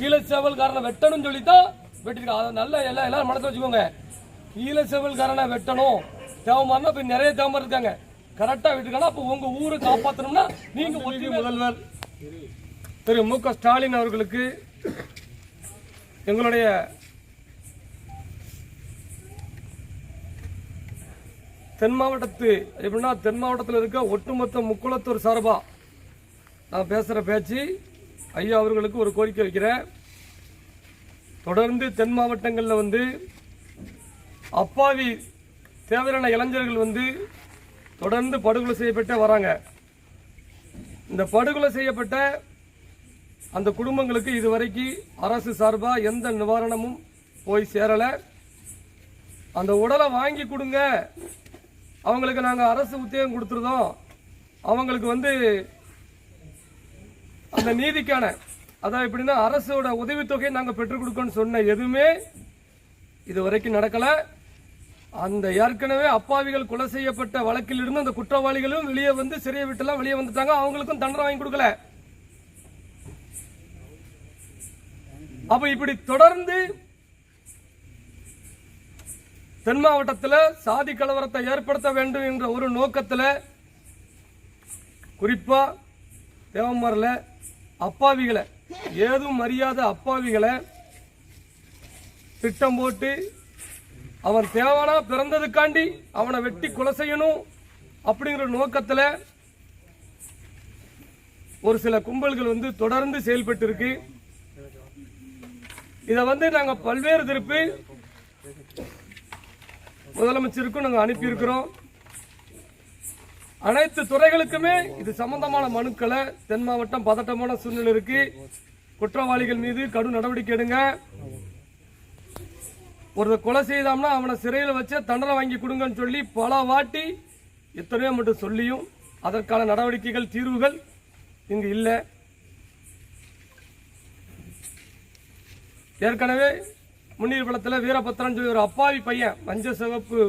கீழே சேவல்காரனை வெட்டணும்னு சொல்லி தான் வெட்டிருக்காங்க அதை நல்ல எல்லாம் எல்லாரும் மனசுல வச்சுக்கோங்க. கீழே சேவல்காரனை வெட்டணும். தேவமாரினா இப்ப நிறைய தேவமார் இருக்காங்க. கரெக்டா வெட்டிருக்காங்க அப்போ உங்க ஊரை காப்பாத்தணும்னா நீங்க ஒன்றிய முதல்வர். திரு மு க ஸ்டாலின் அவர்களுக்கு எங்களுடைய தென் மாவட்டத்து எப்படின்னா தென் மாவட்டத்தில் இருக்க ஒட்டுமொத்த முக்குளத்தூர் சார்பா நான் பேசுகிற பேச்சு ஐயா அவர்களுக்கு ஒரு கோரிக்கை வைக்கிறேன். தொடர்ந்து தென் மாவட்டங்களில் வந்து அப்பாவி தேவையான இளைஞர்கள் வந்து தொடர்ந்து படுகொலை செய்யப்பட்டு வராங்க. இந்த படுகொலை செய்யப்பட்ட அந்த குடும்பங்களுக்கு இதுவரைக்கு அரசு சார்பாக எந்த நிவாரணமும் போய் சேரலை. அந்த உடலை வாங்கி கொடுங்க. அவங்களுக்கு நாங்கள் அரசு உத்தியோகம் கொடுத்துருந்தோம் அவங்களுக்கு வந்து அந்த நீதிக்கான அதான் எப்படின்னா அரசோட உதவித்தொகையை நாங்கள் பெற்றுக் கொடுக்கணும்னு சொன்ன எதுவுமே இது வரைக்கும் நடக்கலை. அந்த ஏற்கனவே அப்பாவிகள் கொலை செய்யப்பட்ட வழக்கில் இருந்து அந்த குற்றவாளிகளும் வெளியே வந்து சிறையை விட்டுலாம் வெளியே வந்துட்டாங்க. அவங்களுக்கும் தண்டனை வாங்கி கொடுக்கல. அப்ப இப்படி தொடர்ந்து தென் மாவட்டத்தில் சாதி கலவரத்தை ஏற்படுத்த வேண்டும் என்ற ஒரு நோக்கத்தில் குறிப்பா தேவமரில் அப்பாவிகளை ஏதும் அறியாத அப்பாவிகளை திட்டம் போட்டு அவன் தேவனா பிறந்ததுக்காண்டி அவனை வெட்டி கொலை செய்யணும் அப்படிங்கிற நோக்கத்தில் ஒரு சில கும்பல்கள் வந்து தொடர்ந்து செயல்பட்டு இருக்கு இதை வந்து நாங்கள் பல்வேறு திருப்பி முதலமைச்சருக்கும் நாங்கள் அனுப்பியிருக்கிறோம். அனைத்து துறைகளுக்குமே இது சம்பந்தமான மனுக்களை தென் மாவட்டம் பதட்டமான சூழ்நிலை இருக்கு. குற்றவாளிகள் மீது கடும் நடவடிக்கை எடுங்க. ஒரு கொலை செய்தாம்னா அவனை சிறையில் வச்சு தண்டனை வாங்கி கொடுங்கன்னு சொல்லி பல வாட்டி எத்தனையோ மட்டும் சொல்லியும் அதற்கான நடவடிக்கைகள் தீர்வுகள் இங்கு இல்லை. ஏற்கனவே முன்னீர் படத்தில் வீரபத்திரன் சொல்லி ஒரு அப்பாவி பையன் மஞ்சள் சிவப்பு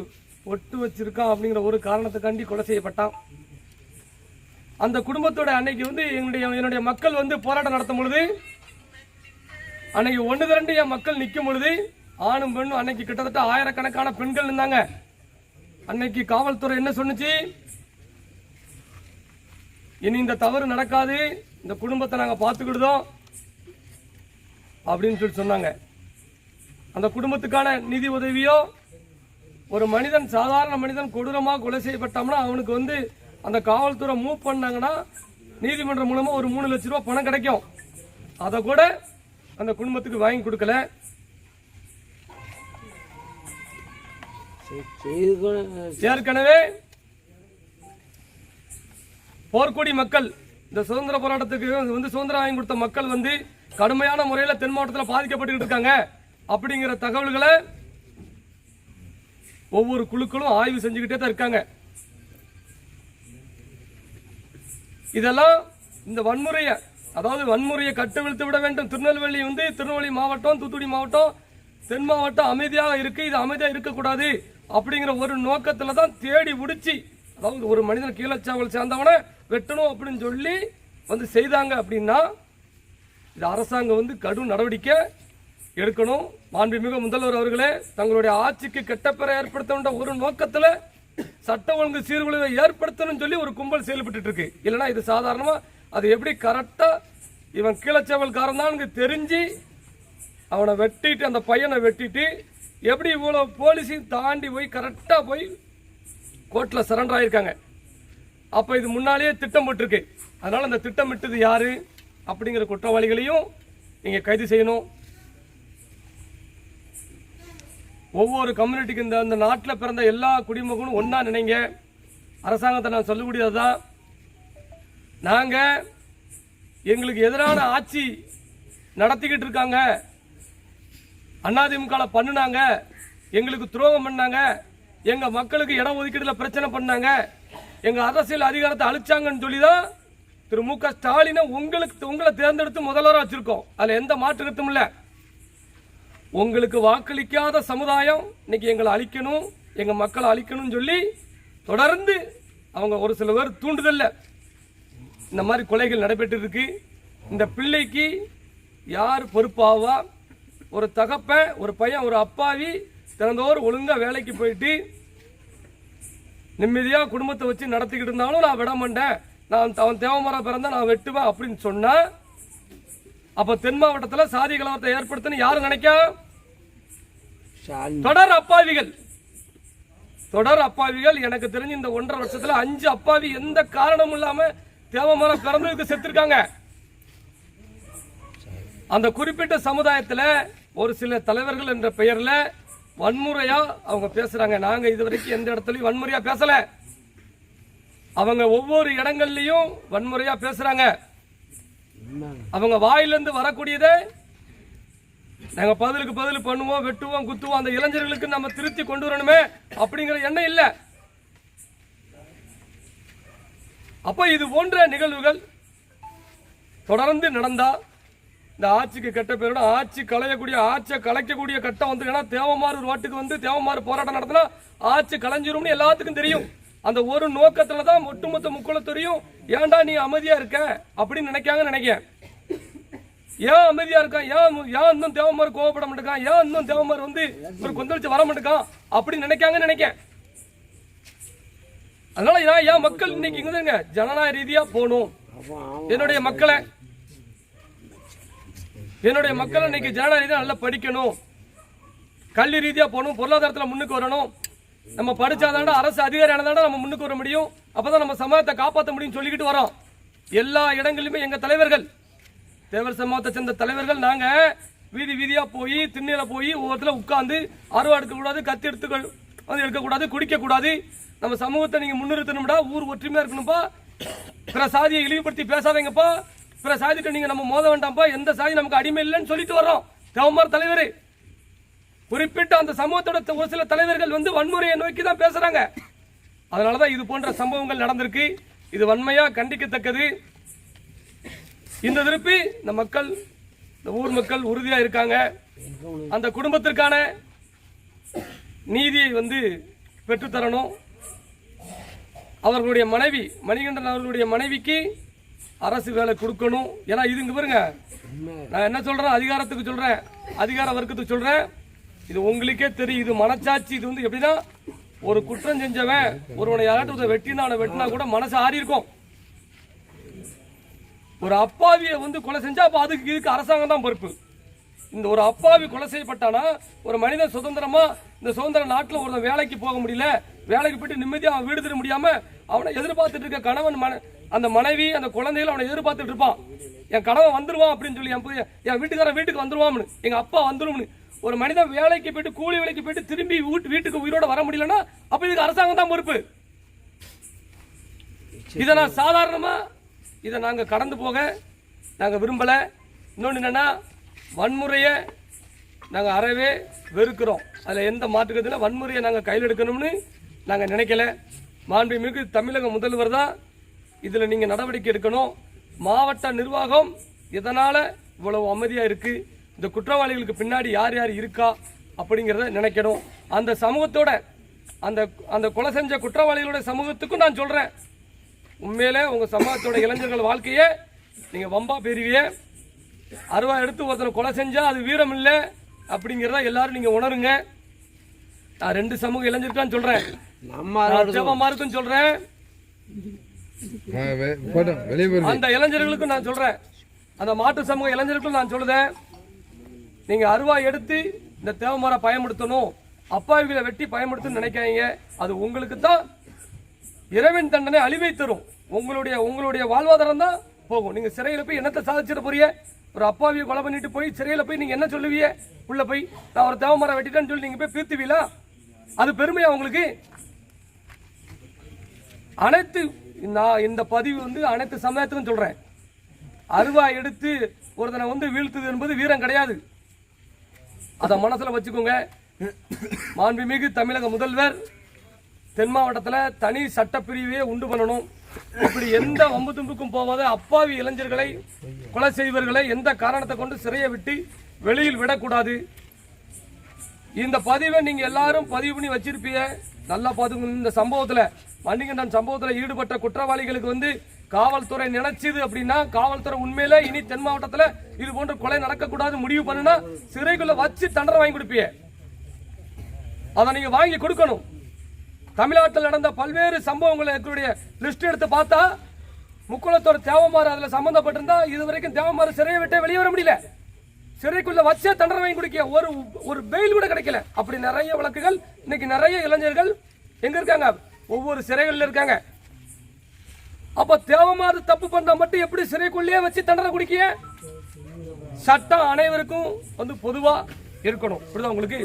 ஒட்டு வச்சிருக்கான் அப்படிங்கிற ஒரு காரணத்துக்காண்டி கொலை செய்யப்பட்டான். அந்த குடும்பத்தோட அன்னைக்கு வந்து என்னுடைய என்னுடைய மக்கள் வந்து போராட்டம் நடத்தும் பொழுது அன்னைக்கு ஒன்று திரண்டு என் மக்கள் நிற்கும் பொழுது ஆணும் பெண்ணும் அன்னைக்கு கிட்டத்தட்ட ஆயிரக்கணக்கான பெண்கள் இருந்தாங்க அன்னைக்கு காவல்துறை என்ன சொன்னுச்சு? இனி இந்த தவறு நடக்காது இந்த குடும்பத்தை நாங்கள் பார்த்துக்கிடுதோம் அப்படின்னு சொல்லி சொன்னாங்க. அந்த குடும்பத்துக்கான நிதி உதவியோ ஒரு மனிதன் சாதாரண மனிதன் கொடூரமாக கொலை செய்யப்பட்டோம்னா அவனுக்கு வந்து அந்த காவல்துறை மூவ் பண்ணாங்கன்னா நீதிமன்றம் மூலமா ஒரு மூணு லட்ச ரூபாய் பணம் கிடைக்கும். அதை கூட அந்த குடும்பத்துக்கு வாங்கி கொடுக்கல. ஏற்கனவே போர்க்கொடி மக்கள் இந்த சுதந்திர போராட்டத்துக்கு வந்து சுதந்திரம் வாங்கி கொடுத்த மக்கள் வந்து கடுமையான முறையில் தென் மாவட்டத்தில் பாதிக்கப்பட்டு இருக்காங்க. அப்படிங்கிற தகவல்களை ஒவ்வொரு குழுக்களும் ஆய்வு செஞ்சுக்கிட்டே தான் இருக்காங்க. இதெல்லாம் இந்த வன்முறையை அதாவது வன்முறையை கட்டவிழ்த்து விட வேண்டும். திருநெல்வேலி வந்து திருநெல்வேலி மாவட்டம் தூத்துக்குடி மாவட்டம் தென் மாவட்டம் அமைதியாக இருக்கு. இது அமைதியாக இருக்கக்கூடாது அப்படிங்கிற ஒரு நோக்கத்தில் தான் தேடி பிடிச்சி அதாவது ஒரு மனிதன் கீழச்சாவல் சேர்ந்தவனை வெட்டணும் அப்படின்னு சொல்லி வந்து செய்தாங்க அப்படின்னா இது அரசாங்கம் வந்து கடும் நடவடிக்கை. எடுக்கணும். மாண்புமிகு முதல்வர் அவர்களே தங்களுடைய ஆட்சிக்கு கெட்டப்பெற ஏற்படுத்த ஒரு நோக்கத்தில் சட்ட ஒழுங்கு சீர்குலைவை ஏற்படுத்தணும்னு சொல்லி ஒரு கும்பல் செயல்பட்டு இருக்கு இல்லைன்னா இது சாதாரணமா அது எப்படி கரெக்டா இவன் கீழச்சவல்காரன் தான் தெரிஞ்சு அவனை வெட்டிட்டு அந்த பையனை வெட்டிட்டு எப்படி இவ்வளவு போலீஸையும் தாண்டி போய் கரெக்டா போய் கோர்ட்ல சரண்டர் ஆயிருக்காங்க. அப்ப இது முன்னாலேயே திட்டம் போட்டிருக்கு. அதனால அந்த திட்டமிட்டது யாரு? அப்படிங்கிற குற்றவாளிகளையும் நீங்க கைது செய்யணும். ஒவ்வொரு கம்யூனிட்டிக்கு இந்த இந்த நாட்டில் பிறந்த எல்லா குடிமகனும் ஒன்றா நினைங்க. அரசாங்கத்தை நான் சொல்லக்கூடியது தான் நாங்கள் எங்களுக்கு எதிரான ஆட்சி நடத்திக்கிட்டு இருக்காங்க. அதிமுக பண்ணினாங்க. எங்களுக்கு துரோகம் பண்ணாங்க. எங்க மக்களுக்கு இடம் ஒதுக்கீடுல பிரச்சனை பண்ணாங்க. எங்க அரசியல் அதிகாரத்தை அழிச்சாங்கன்னு சொல்லி தான் திரு மு க ஸ்டாலினை உங்களுக்கு உங்களை தேர்ந்தெடுத்து முதல்வராக வச்சிருக்கோம். அதுல எந்த மாற்று கருத்தும் இல்லை. உங்களுக்கு வாக்களிக்காத சமுதாயம் இன்னைக்கு எங்களை அழிக்கணும் எங்கள் மக்களை அழிக்கணும்னு சொல்லி தொடர்ந்து அவங்க ஒரு சில பேர் தூண்டுதல்ல. இந்த மாதிரி கொலைகள் நடைபெற்று இருக்கு இந்த பிள்ளைக்கு யார் பொறுப்பாவா? ஒரு தகப்பன் ஒரு பையன் ஒரு அப்பாவி திறந்தோர் ஒழுங்காக வேலைக்கு போயிட்டு நிம்மதியாக குடும்பத்தை வச்சு நடத்திக்கிட்டு இருந்தாலும் நான் விட மாட்டேன். நான் அவன் தேவமரம் பிறந்தா நான் வெட்டுவேன் அப்படின்னு சொன்னால் அப்ப தென் மாவட்டத்துல சாதி கலவரத்தை ஏற்படுத்தணும் யாரு நினைக்கா? தொடர் அப்பாவிகள். தொடர் அப்பாவிகள் எனக்கு தெரிஞ்சு இந்த ஒன்றரை வருஷத்துல அஞ்சு அப்பாவி எந்த காரணமும் இல்லாம தேவமரம் பிறந்ததுக்கு செத்துருக்காங்க. அந்த குறிப்பிட்ட சமுதாயத்துல ஒரு சில தலைவர்கள் என்ற பெயர்ல வன்முறையா அவங்க பேசுறாங்க. நாங்க இதுவரைக்கும் எந்த இடத்துலயும் வன்முறையா பேசல. அவங்க ஒவ்வொரு இடங்கள்லயும் வன்முறையா பேசுறாங்க. அவங்க வாயிலிருந்து வரக்கூடியதை நாங்கள் பதிலுக்கு பதில் பண்ணுவோம் வெட்டுவோம் குத்துவோம். அந்த இளைஞர்களுக்கு நம்ம திருத்தி கொண்டு வரணுமே அப்படிங்கிற எண்ணம் இல்லை. அப்போ இது போன்ற நிகழ்வுகள் தொடர்ந்து நடந்தா இந்த ஆட்சிக்கு கெட்ட பேரோட ஆட்சி களையக்கூடிய ஆட்சியை கலைக்கக்கூடிய கட்டம் வந்துன்னா தேவமாறு ஒரு வாட்டுக்கு வந்து தேவமாறு போராட்டம் நடத்தினா ஆட்சி கலைஞ்சிரும்னு எல்லாத்துக்கும் தெரியும். அந்த ஒரு நோக்கத்துல தான் ஒட்டுமொத்த முக்குளத்துறையும் ஏன்டா நீ அமைதியா இருக்க? அப்படின்னு நினைக்காங்க நினைக்கிறேன். ஏன் அமைதியா இருக்கான்? ஏன் ஏன் இன்னும் தேவமார் கோவப்பட மாட்டேக்கான் ஏன் இன்னும் தேவமார் வந்து ஒரு கொந்தளிச்சு வர மாட்டேக்கான் அப்படின்னு நினைக்காங்க நினைக்கேன் அதனால நான் ஏன் மக்கள் இன்னைக்கு இங்க ஜனநாயக ரீதியா போகணும். என்னுடைய மக்களை என்னுடைய மக்கள் இன்னைக்கு ஜனநாயக ரீதியா நல்லா படிக்கணும். கல்வி ரீதியா போகணும். பொருளாதாரத்துல முன்னுக்கு வரணும். நம்ம படிச்சாதாண்டா அரசு அதிகாரி ஆனதாண்டா நம்ம முன்னுக்கு வர முடியும். அப்பதான் நம்ம சமூகத்தை காப்பாற்ற முடியும் சொல்லிக்கிட்டு வரோம். எல்லா இடங்களிலுமே எங்க தலைவர்கள் தேவர் சமூகத்தை சேர்ந்த தலைவர்கள் நாங்க வீதி வீதியா போய் திண்ணையில போய் ஒவ்வொருத்தர உட்கார்ந்து அருவா எடுக்க கூடாது கத்தி எடுத்து வந்து எடுக்கக்கூடாது குடிக்க கூடாது. நம்ம சமூகத்தை நீங்க முன்னிறுத்தணும்டா ஊர் ஒற்றுமையா இருக்கணும்ப்பா பிற சாதியை இழிவுபடுத்தி பேசாதீங்கப்பா பிற சாதிட்ட நீங்க நம்ம மோத வேண்டாம்ப்பா எந்த சாதி நமக்கு அடிமை இல்லைன்னு சொல்லிட்டு வர்றோம். தேவமார் தலைவர். குறிப்பிட்ட அந்த சமூகத்தோட ஒரு சில தலைவர்கள் வந்து வன்முறையை நோக்கி தான் பேசுறாங்க. அதனாலதான் இது போன்ற சம்பவங்கள் நடந்திருக்கு. இது வன்மையா கண்டிக்கத்தக்கது. இந்த திருப்பி இந்த மக்கள் இந்த ஊர் மக்கள் உறுதியா இருக்காங்க. அந்த குடும்பத்திற்கான நீதியை வந்து பெற்றுத்தரணும் அவர்களுடைய மனைவி மணிகண்டன் அவர்களுடைய மனைவிக்கு அரசு வேலை கொடுக்கணும். ஏன்னா இதுங்க பாருங்க. நான் என்ன சொல்றேன்? அதிகாரத்துக்கு சொல்றேன். அதிகார வர்க்கத்துக்கு சொல்றேன். இது உங்களுக்கே தெரியும். இது மனச்சாட்சி. இது வந்து எப்படின்னா ஒரு குற்றம் செஞ்சவன் ஒருவனை யாராட்டும் ஒருத்தன் வெட்டினா அவனை வெட்டினா கூட மனசு ஆறி இருக்கும். ஒரு அப்பாவியை வந்து கொலை செஞ்சா அப்போ அதுக்கு இதுக்கு அரசாங்கம் தான் பொறுப்பு. இந்த ஒரு அப்பாவி கொலை செய்யப்பட்டானா ஒரு மனிதன் சுதந்திரமா இந்த சுதந்திர நாட்டில் ஒருத்தன் வேலைக்கு போக முடியல வேலைக்கு போயிட்டு நிம்மதியாக அவன் வீடு திரும்ப முடியாம அவனை எதிர்பார்த்துட்டு இருக்க கணவன் மன- அந்த மனைவி அந்த குழந்தைகள் அவனை எதிர்பார்த்துட்டு இருப்பான். என் கணவன் வந்துருவான் அப்படின்னு சொல்லி என் என் வீட்டுக்காரன் வீட்டுக்கு வந்துருவான்னு எங்க அப்பா வந்துரும்னு ஒரு மனிதன் வேலைக்கு போயிட்டு கூலி வேலைக்கு போயிட்டு திரும்பி வீட்டு வீட்டுக்கு உயிரோட வர முடியலன்னா அப்ப இதுக்கு அரசாங்கம் தான் பொறுப்பு. இதை நான் சாதாரணமா இதை நாங்க கடந்து போக நாங்க விரும்பல. இன்னொன்று என்னன்னா வன்முறையை நாங்க அறவே வெறுக்கிறோம். அதுல எந்த மாற்றுக்கிறதுல வன்முறையை நாங்க கையில் எடுக்கணும்னு நாங்க நினைக்கல. மாண்புமிகு தமிழக முதல்வர் தான் இதுல நீங்க நடவடிக்கை எடுக்கணும். மாவட்ட நிர்வாகம் இதனால இவ்வளவு அமைதியா இருக்கு? இந்த குற்றவாளிகளுக்கு பின்னாடி யார் யார் இருக்கா அப்படிங்கிறத நினைக்கணும். அந்த சமூகத்தோட அந்த அந்த கொலை செஞ்ச குற்றவாளிகளோட சமூகத்துக்கும் நான் சொல்றேன். உண்மையிலே உங்க சமூகத்தோட இளைஞர்கள் வாழ்க்கையை நீங்க வம்பா பெறுவிய அருவா எடுத்து ஒருத்தனை கொலை செஞ்சா அது வீரம் இல்லை அப்படிங்கிறத எல்லாரும் நீங்க உணருங்க. நான் ரெண்டு சமூக இளைஞருக்கான்னு வெ- போட்டோம் வெளியே போயிருங்க அந்த இளைஞர்களுக்கும் நான் சொல்றேன். அந்த மாட்டு சமூக இளைஞர்களுக்கும் நான் சொல்லுதேன் நீங்கள் அருவா எடுத்து இந்த தேவமர பயன்படுத்தணும் அப்பாவிகளை வெட்டி பயன்படுத்தணும்னு நினைக்காதீங்க. அது உங்களுக்கு தான் இறைவன் தண்டனை அழிவை தரும். உங்களுடைய உங்களுடைய வாழ்வாதாரம் தான் போகும். நீங்கள் சிறையில் போய் என்னத்தை சாதிச்சிட போறிய ஒரு அப்பாவியை கொலை பண்ணிட்டு போய் சிறையில் போய் நீங்கள் என்ன சொல்லுவீங்க? உள்ள போய் நான் ஒரு தேவமரம் வெட்டிட்டேன்னு சொல்லி நீங்கள் போய் பீர்த்துவீலாம் அது பெருமையா உங்களுக்கு? அனைத்து நான் இந்த பதிவு வந்து அனைத்து சமயத்திலும் சொல்கிறேன் அருவா எடுத்து ஒருத்தனை வந்து வீழ்த்துது என்பது வீரம் கிடையாது. அதை மனசில் வச்சுக்கோங்க. மாண்புமிகு தமிழக முதல்வர் தென் மாவட்டத்தில் தனி சட்டப்பிரிவையே உண்டு பண்ணணும். இப்படி எந்த வம்பு தும்புக்கும் போகாத அப்பாவி இளைஞர்களை கொலை செய்வர்களை எந்த காரணத்தை கொண்டு சிறையை விட்டு வெளியில் விடக்கூடாது. இந்த பதிவை நீங்கள் எல்லாரும் பதிவு பண்ணி வச்சிருப்பீங்க. நல்லா பார்த்துக்கணும் இந்த சம்பவத்தில் மணிகண்டன் சம்பவத்தில் ஈடுபட்ட குற்றவாளிகளுக்கு வந்து காவல்துறை நினைச்சது அப்படின்னா காவல்துறை உண்மையில இனி தென் மாவட்டத்துல இது போன்ற கொலை நடக்கக்கூடாது முடிவு பண்ணுனா சிறைக்குள்ள வச்சு தண்டனை வாங்கி கொடுப்பிய. அதை நீங்க வாங்கி கொடுக்கணும். தமிழ்நாட்டில் நடந்த பல்வேறு சம்பவங்களை எங்களுடைய லிஸ்ட் எடுத்து பார்த்தா முக்குளத்தோட தேவமாறு அதுல சம்பந்தப்பட்டிருந்தா இது வரைக்கும் தேவமாறு சிறையை விட்டு வெளியே வர முடியல. சிறைக்குள்ள வச்சே தண்டனை வாங்கி குடிக்க ஒரு ஒரு பெயில் கூட கிடைக்கல. அப்படி நிறைய வழக்குகள் இன்னைக்கு நிறைய இளைஞர்கள் எங்க இருக்காங்க? ஒவ்வொரு சிறைகள்ல இருக்காங்க. அப்ப தேவமாறு தப்பு பண்ணா மட்டும் எப்படி சிறைக்குள்ளேயே வச்சு தண்டனை குடிக்க சட்டம் அனைவருக்கும் வந்து பொதுவா இருக்கணும். புரியுதா உங்களுக்கு?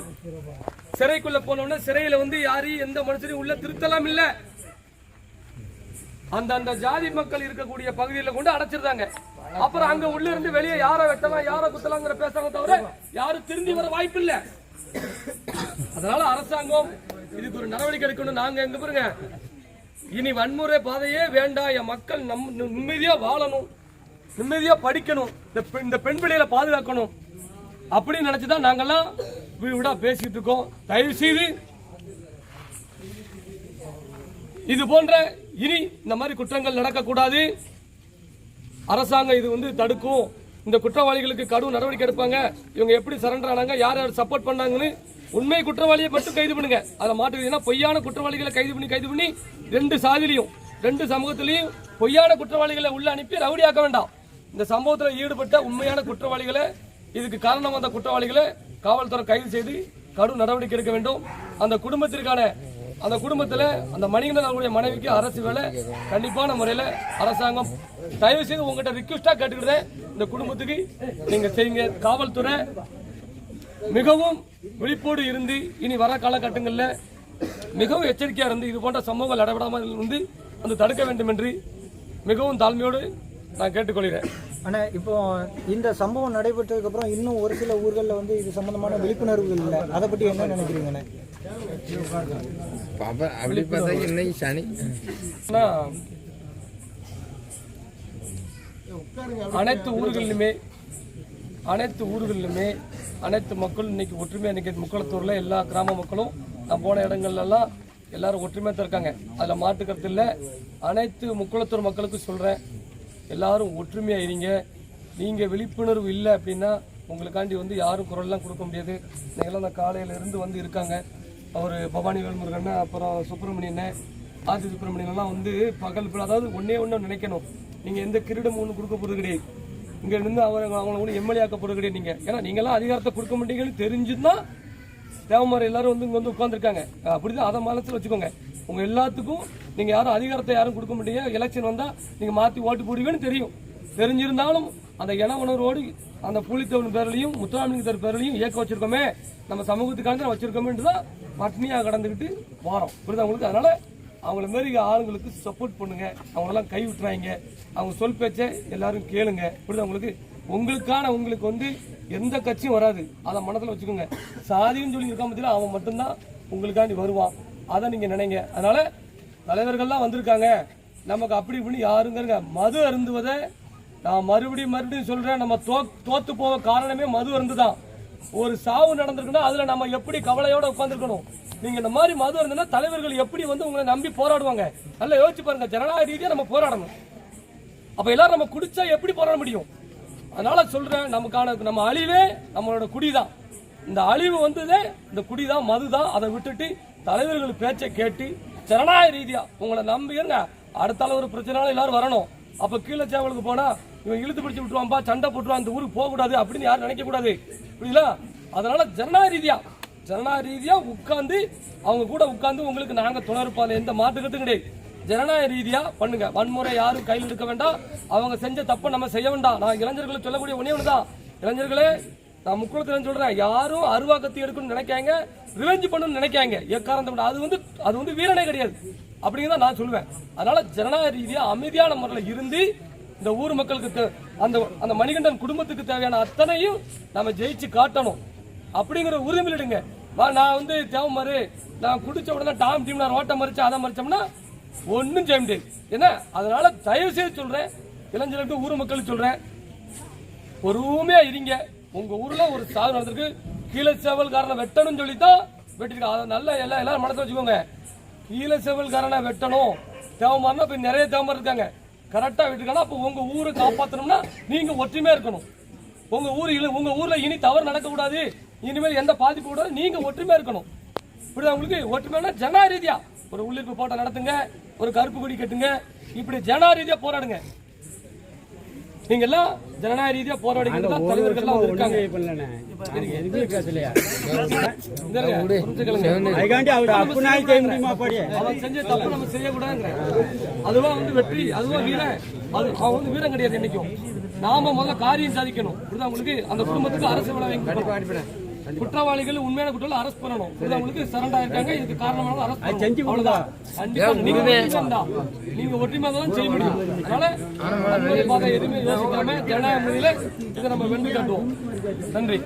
சிறைக்குள்ள போனோம்னா சிறையில வந்து யாரையும் எந்த மனுஷனையும் உள்ள திருத்தலாம் இல்ல. அந்த அந்த ஜாதி மக்கள் இருக்கக்கூடிய பகுதியில கொண்டு அடைச்சிருந்தாங்க. அப்புறம் அங்க உள்ள இருந்து வெளியே யார வெட்டலாம் யார குத்தலாங்கிற பேசாங்க தவிர யாரும் திரும்பி வர வாய்ப்பு இல்ல. அதனால அரசாங்கம் இதுக்கு ஒரு நடவடிக்கை எடுக்கணும் நாங்க எங்க பாருங்க இனி வன்முறை பாதையே வேண்டாம். என் மக்கள் நம் நிம்மதியா வாழணும். நிம்மதியா படிக்கணும். இந்த பெண்- இந்த பெண் பிள்ளைகளை பாதுகாக்கணும். அப்படின்னு நினைச்சுதான் நாங்கெல்லாம் விடா வீடா பேசிட்டு இருக்கோம். தயவு செய்து இது போன்ற இனி இந்த மாதிரி குற்றங்கள் நடக்கக்கூடாது. அரசாங்கம் இது வந்து தடுக்கும். இந்த குற்றவாளிகளுக்கு கடும் நடவடிக்கை எடுப்பாங்க. இவங்க எப்படி சரண்டர் ஆனாங்க? யார் யார் சப்போர்ட் பண்ணாங்கன்னு உண்மை குற்றவாளியை மட்டும் கைது பண்ணுங்க. அதை மாட்டுறீங்கன்னா பொய்யான குற்றவாளிகளை கைது பண்ணி கைது பண்ணி ரெண்டு சாதிலையும் ரெண்டு சமூகத்திலையும் பொய்யான குற்றவாளிகளை உள்ள அனுப்பி ரவுடியாக்க வேண்டாம். இந்த சம்பவத்தில் ஈடுபட்ட உண்மையான குற்றவாளிகளை இதுக்கு காரணம் வந்த குற்றவாளிகளை காவல்துறை கைது செய்து கடும் நடவடிக்கை எடுக்க வேண்டும். அந்த குடும்பத்திற்கான அந்த குடும்பத்தில் அந்த மணிகண்டன் அவருடைய மனைவிக்கு அரசு வேலை. கண்டிப்பான முறையில் அரசாங்கம் தயவு செய்து உங்ககிட்ட ரிக்வஸ்டாக கேட்டுக்கிறேன் இந்த குடும்பத்துக்கு நீங்கள் செய்யுங்க. காவல்துறை மிகவும் விழிப்போடு இருந்து இனி வர காலகட்டங்களில் மிகவும் எச்சரிக்கையா இருந்து இது போன்ற சம்பவங்கள் நடைபெறாமல் வந்து வந்து தடுக்க வேண்டும் என்று மிகவும் தாழ்மையோடு நான் கேட்டுக்கொள்கிறேன். ஆனா இப்போ இந்த சம்பவம் நடைபெற்றதுக்கு அப்புறம் இன்னும் ஒரு சில ஊர்களில் வந்து இது சம்பந்தமான விழிப்புணர்வுகள் இல்லை. அதை பத்தி என்ன நினைக்கிறீங்கண்ணே அனைத்து ஊர்களிலுமே அனைத்து ஊர்களிலுமே அனைத்து மக்களும் இன்னைக்கு ஒற்றுமையா இன்னைக்கு முக்களத்தூர்ல எல்லா கிராம மக்களும் நான் போன இடங்கள்லாம் எல்லாரும் ஒற்றுமையா தான் இருக்காங்க. அதுல மாட்டுக்கிறது இல்லை. அனைத்து முக்குளத்தூர் மக்களுக்கும் சொல்றேன். எல்லாரும் ஒற்றுமையா இருங்க. நீங்க விழிப்புணர்வு இல்லை அப்படின்னா உங்களுக்காண்டி வந்து யாரும் குரல்லாம் கொடுக்க முடியாது. நீங்களாம் அந்த காலையில இருந்து வந்து இருக்காங்க. அவர் பவானி வேல்முருகன் அப்புறம் சுப்பிரமணியன் ஆதி சுப்பிரமணியன்லாம் வந்து பகல் அதாவது ஒன்றே ஒன்று நினைக்கணும். நீங்க எந்த கிரீடமும் ஒன்று கொடுக்க போறது கிடையாது. இங்க இருந்து அவங்க அவங்கள எம்எல்ஏ ஆக்க போறது நீங்க ஏன்னா நீங்களாம் அதிகாரத்தை கொடுக்க மாட்டீங்கன்னு தெரிஞ்சுதான் தேவமாரி எல்லாரும் வந்து இங்க வந்து உட்காந்துருக்காங்க அப்படிதான் அதை மனசில் வச்சுக்கோங்க. உங்க எல்லாத்துக்கும் நீங்க யாரும் அதிகாரத்தை யாரும் கொடுக்க மாட்டீங்க. எலெக்ஷன் வந்தா நீங்க மாத்தி ஓட்டு போடுவீங்கன்னு தெரியும். தெரிஞ்சிருந்தாலும் அந்த இன உணர்வோடு அந்த புலித்தவன் பேர்லையும் முத்துராமலிங்கத்தர் பேர்லையும் இயக்க வச்சிருக்கோமே. நம்ம சமூகத்துக்காக வச்சிருக்கோமேன்ட்டு தான் பட்னியாக கடந்துக்கிட்டு வாரோம். புரியுதா உங்களுக்கு? அதனால அவங்கள மாரி ஆளுங்களுக்கு சப்போர்ட் பண்ணுங்க. அவங்களெல்லாம் கை விட்டுறாங்க. அவங்க சொல் பேச்சை எல்லாரும் கேளுங்க. புரியுதா அவங்களுக்கு உங்களுக்கான உங்களுக்கு வந்து எந்த கட்சியும் வராது. அதை மனசில் வச்சுக்கோங்க. சாதின்னு சொல்லி இருக்க பத்தியில அவன் மட்டும்தான் உங்களுக்காண்டி வருவான். அதை நீங்கள் நினைங்க. அதனால தலைவர்கள்லாம் வந்திருக்காங்க. நமக்கு அப்படி இப்படின்னு யாருங்கிறங்க. மது அருந்துவதை நான் மறுபடியும் மறுபடியும் சொல்கிறேன் நம்ம தோ தோத்து போக காரணமே மது அருந்து தான் ஒரு சாவு நடந்திருக்குன்னா அதில் நம்ம எப்படி கவலையோடு உட்காந்துருக்கணும் நீங்க இந்த மாதிரி மது இருந்ததுன்னா தலைவர்கள் எப்படி வந்து உங்களை நம்பி போராடுவாங்க? நல்லா யோசிச்சு பாருங்க ஜனநாயக ரீதியா நம்ம போராடணும். அப்ப எல்லாரும் நம்ம குடிச்சா எப்படி போராட முடியும்? அதனால சொல்றேன் நமக்கான நம்ம அழிவே நம்மளோட குடிதான். இந்த அழிவு வந்ததே இந்த குடிதான் மதுதான். அதை விட்டுட்டு தலைவர்கள் பேச்சை கேட்டு ஜனநாயக ரீதியா உங்களை நம்பிங்க அடுத்த ஒரு பிரச்சனைனால எல்லாரும் வரணும். அப்ப கீழே சேவலுக்கு போனா இவன் இழுத்து பிடிச்சு விட்டுருவான்பா சண்டை போட்டுருவான் அந்த ஊருக்கு போக கூடாது அப்படின்னு யாரும் நினைக்க கூடாது புரியுங்களா அதனால ஜனநாயக ரீதியா ஜனநாயக ரீதியா உட்கார்ந்து அவங்க கூட உட்கார்ந்து உங்களுக்கு நாங்க துணை எந்த மாற்றுக்கட்டும் கிடையாது. ஜனநாயக ரீதியா பண்ணுங்க. வன்முறை யாரும் கையில் எடுக்க வேண்டாம். அவங்க செஞ்ச தப்பை நம்ம செய்ய வேண்டாம். நான் இளைஞர்களுக்கு சொல்லக்கூடிய ஒண்ணே தான் இளைஞர்களே நான் முக்குளத்துல சொல்றேன். யாரும் அருவா கத்தி எடுக்கணும்னு நினைக்காங்க. ரிவெஞ்ச் பண்ணணும்னு நினைக்காங்க. எக்காரணம் அது வந்து அது வந்து வீரனே கிடையாது. அப்படிங்கிறத நான் சொல்லுவேன். அதனால ஜனநாயக ரீதியா அமைதியான முறையில் இருந்து இந்த ஊர் மக்களுக்கு தே- அந்த அந்த மணிகண்டன் குடும்பத்துக்கு தேவையான அத்தனையும் நம்ம ஜெயிச்சு காட்டணும். அப்படிங்கிற உரிமையிடுங்க நான் வந்து தேவமாரு நான் குடிச்ச உடனே டாம் டீம் நான் ரோட்டை மறிச்சு அதை மறிச்சோம்னா ஒன்றும் செய்ய முடியாது. என்ன? அதனால தயவு செய்து சொல்றேன் இளைஞர்களுக்கு ஊர் மக்களுக்கு சொல்றேன். பொறுமையா இருங்க. உங்க ஊர்ல ஒரு சாதனை நடந்திருக்கு. கீழே செவல்காரனை வெட்டணும்னு சொல்லித்தான் வெட்டிருக்காங்க அதை நல்லா எல்லாம் எல்லாரும் மனசுல வச்சுக்கோங்க. கீழே செவல்காரனை வெட்டணும். தேவமாரினா இப்ப நிறைய தேவமார் இருக்காங்க. கரெக்டா விட்டுருக்காங்க அப்போ உங்க ஊரை காப்பாத்தணும்னா நீங்க ஒற்றுமையா இருக்கணும். உங்க ஊர் இல்ல உங்க ஊர்ல இனி தவறு நடக்கக்கூடாது. இனிமேல் எந்த பாதிப்பு கூடாது நீங்க ஒற்றுமையா இருக்கணும். இப்படி உங்களுக்கு? ஒற்றுமைனா ஜனா ரீதியா ஒரு உள்ளிருப்பு போட்டோ நடத்துங்க ஒரு கருப்பு கொடி கட்டுங்க இப்படி ஜனா ரீதியா போராடுங்க நீங்க எல்லாம் ஜனநாயக ரீதியா போராடுங்க தலைவர்கள் இருக்காங்க. அவன் செஞ்ச தப்பு நம்ம செய்யக்கூடாதுங்கிற. அதுவா வந்து வெற்றி அதுவா வீரன் அது அவன் வந்து வீரன் கிடையாது என்னைக்கும். நாம முதல்ல காரியம் சாதிக்கணும். புரியுதா உங்களுக்கு? அந்த குடும்பத்துக்கு அரசு வைங்க குற்றவாளிகள் உண்மையான குற்றவாளி அரெஸ்ட் பண்ணணும். உங்களுக்கு சரண்டா இருக்காங்க. இதுக்கு காரணமான அரெஸ்ட் செஞ்சு அவ்வளவுதான். கண்டிப்பா நீங்க ஒற்றுமை தான் செய்ய முடியும். அதனால எதுவுமே யோசிக்காம ஜனநாயக முறையில இதை நம்ம வென்று காட்டுவோம். நன்றி.